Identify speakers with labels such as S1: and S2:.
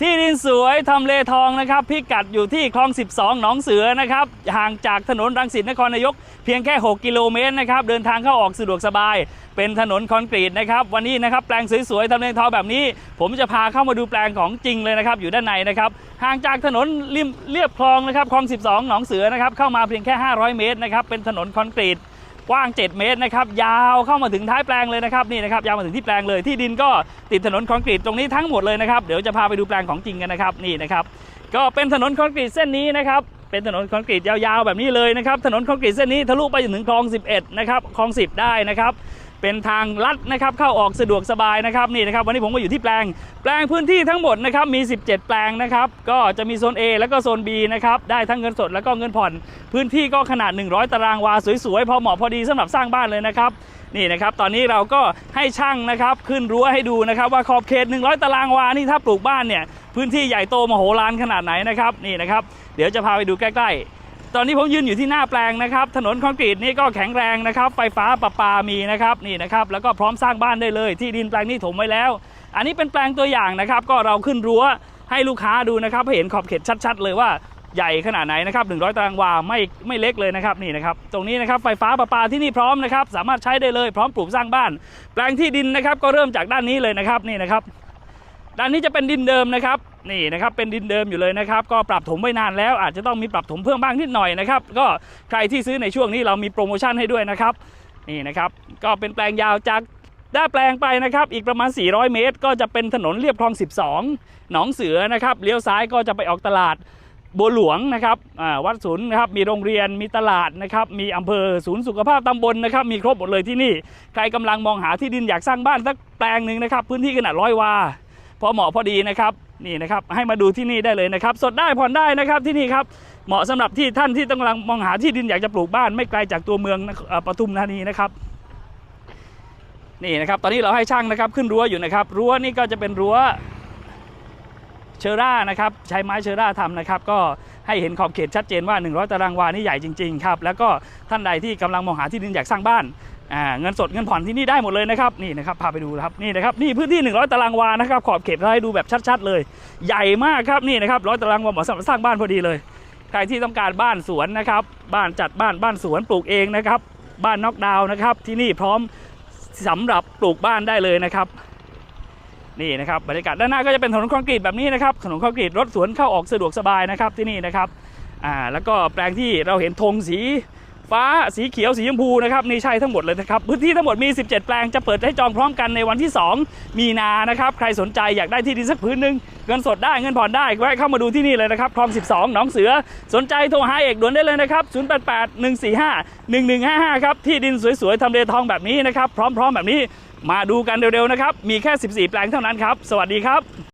S1: ที่ดินสวยทำเลทองนะครับพิกัดอยู่ที่คลอง 12 หนองเสือนะครับห่างจากถนนรังสิตนครนายก เพียงแค่ 6 กิโลเมตรนะครับเดินทางเข้าออกสะดวกสบาย เป็นถนนคอนกรีตนะครับวันนี้นะครับแปลงสวยๆทำเลทองแบบนี้ ผมจะพาเข้ามาดูแปลงของจริงเลยนะครับอยู่ด้านในนะครับห่างจากถนนริมเรียบคลองนะครับคลอง 12 หนองเสือนะครับเข้ามาเพียงแค่ 500 เมตรนะครับเป็นถนนคอนกรีต กว้าง 7 เมตรนะครับยาวเข้ามาถึงท้ายแปลงเลยนะครับนี่นะครับยาวมาถึงที่แปลงเลยที่ดินก็ติดถนนคอนกรีตตรงนี้ทั้งหมดเลยนะครับเดี๋ยวจะพาไปดูแปลงของจริงกันนะครับนี่นะครับก็เป็นถนนคอนกรีตเส้นนี้นะครับเป็นถนนคอนกรีตยาวๆแบบนี้เลยนะครับถนนคอนกรีตเส้นนี้ทะลุไปถึงคลอง 11นะครับคลอง 10 ได้นะครับ เป็นทางลัดนะครับเข้าออกสะดวกสบายนะครับนี่นะครับวันนี้ผมก็อยู่ที่แปลง แปลงพื้นที่ทั้งหมดนะครับมี 17 แปลงนะครับก็จะมีโซน A แล้วก็โซน B นะครับได้ทั้งเงินสดแล้วก็เงินผ่อน พื้นที่ก็ขนาด 100 ตารางวาสวยๆพอเหมาะพอดีสำหรับสร้างบ้านเลยนะครับนี่นะครับตอนนี้เราก็ให้ช่างนะครับขึ้นรั้วให้ดูนะครับว่าขอบเขต 100 ตารางวานี่ถ้าปลูกบ้านเนี่ยพื้นที่ใหญ่โตมโหฬารขนาดไหนนะครับนี่นะครับเดี๋ยวจะพาไปดูใกล้ๆ ตอนนี้ผมยืนอยู่ที่หน้าแปลงนะครับ ถนนคอนกรีตนี่ก็แข็งแรงนะครับ ไฟฟ้าประปามีนะครับนี่นะครับ แล้วก็พร้อมสร้างบ้านได้เลย ที่ดินแปลงนี้ถมไว้แล้ว อันนี้เป็นแปลงตัวอย่างนะครับ ก็เราขึ้นรั้วให้ลูกค้าดูนะครับเห็นขอบเขตชัด ๆ เลยว่าใหญ่ขนาดไหนนะครับ 100 ตารางวาไม่ไม่เล็กเลยนะครับนี่นะครับ ตรงนี้นะครับไฟฟ้าประปาที่นี่พร้อมนะครับ สามารถใช้ได้เลย พร้อมปลูกสร้างบ้าน แปลงที่ดินนะครับก็เริ่มจากด้านนี้เลยนะครับนี่นะครับ ด้านนี้จะเป็นดินเดิมนะครับนี่นะครับเป็นดินเดิมอยู่เลยนะครับ ก็ปรับถมไว้นานแล้ว อาจจะต้องมีปรับถมเพิ่มบ้างนิดหน่อยนะครับ ก็ใครที่ซื้อในช่วงนี้เรามีโปรโมชั่นให้ด้วยนะครับนี่นะครับ ก็เป็นแปลงยาวจากด้าแปลงไปนะครับ อีกประมาณ 400 เมตร ก็จะเป็นถนนเรียบคลอง 12 หนองเสือนะครับเลี้ยวซ้ายก็จะไปออกตลาดบัวหลวงนะครับวัดศูนย์นะครับ มีโรงเรียน มีตลาดนะครับ มีอำเภอศูนย์สุขภาพตำบลนะครับ มีครบหมดเลยที่นี่ ใครกำลังมองหาที่ดินอยากสร้างบ้านสักแปลงหนึ่งนะครับ พื้นที่ขนาดร้อยวา พอเหมาะพอดีนะครับนี่นะครับให้มาดูที่นี่ได้เลยนะครับสดได้ผ่อนได้นะครับที่นี่ครับเหมาะสำหรับที่ท่านที่ต้องกำลังมองหาที่ดินอยากจะปลูกบ้านไม่ไกลจากตัวเมืองนะเอ่อปทุมธานีนะครับนี่นะครับตอนนี้เราให้ช่างนะครับขึ้นรั้วอยู่นะครับรั้วนี่ก็จะเป็นรั้วเชอร่านะครับใช้ไม้เชอร่าทำนะครับก็ให้เห็นขอบเขตชัดเจนว่า 100 ตารางวานี่ใหญ่จริงๆครับแล้วก็ท่านใดที่กำลังมองหาที่ดินอยากสร้างบ้าน อ่าเงินสดเงินผ่อนที่นี่ได้หมดเลยนะครับนี่นะครับพาไปดูนะครับนี่นะครับนี่พื้นที่ 100 ตารางวานะครับขอบเขตเราให้ดูแบบชัดๆเลย ใหญ่มากครับนี่นะครับร้อยตารางวาเหมาะสำหรับสร้างบ้านพอดีเลยใครที่ต้องการบ้านสวนนะครับบ้านจัดบ้านบ้านสวนปลูกเองนะครับบ้านน็อกดาวน์นะครับที่นี่พร้อมสำหรับปลูกบ้านได้เลยนะครับนี่นะครับบรรยากาศด้านหน้าก็จะเป็นถนนคอนกรีตแบบนี้นะครับถนนคอนกรีตรถสวนเข้าออกสะดวกสบายนะครับที่นี่นะครับอ่าแล้วก็แปลงที่เราเห็นธงสี ฟ้าสีเขียวสีชมพูนะครับนี่ใช่ทั้งหมดเลยนะครับพื้นที่ทั้งหมดมี 17 แปลงจะเปิดให้จองพร้อมกันในวันที่ 2 มีนานะครับใครสนใจอยากได้ที่ดินสักพื้นหนึ่งเงินสดได้เงินผ่อนได้แวะเข้ามาดูที่นี่เลยนะครับคลอง 12 หนองเสือ สนใจโทรหาเอกด่วนได้เลยนะครับ088 145 1155ครับที่ดินสวยๆทำเลทองแบบนี้นะครับพร้อมๆแบบนี้มาดูกันเร็วๆนะครับมีแค่ 14 แปลงเท่านั้นครับสวัสดีครับ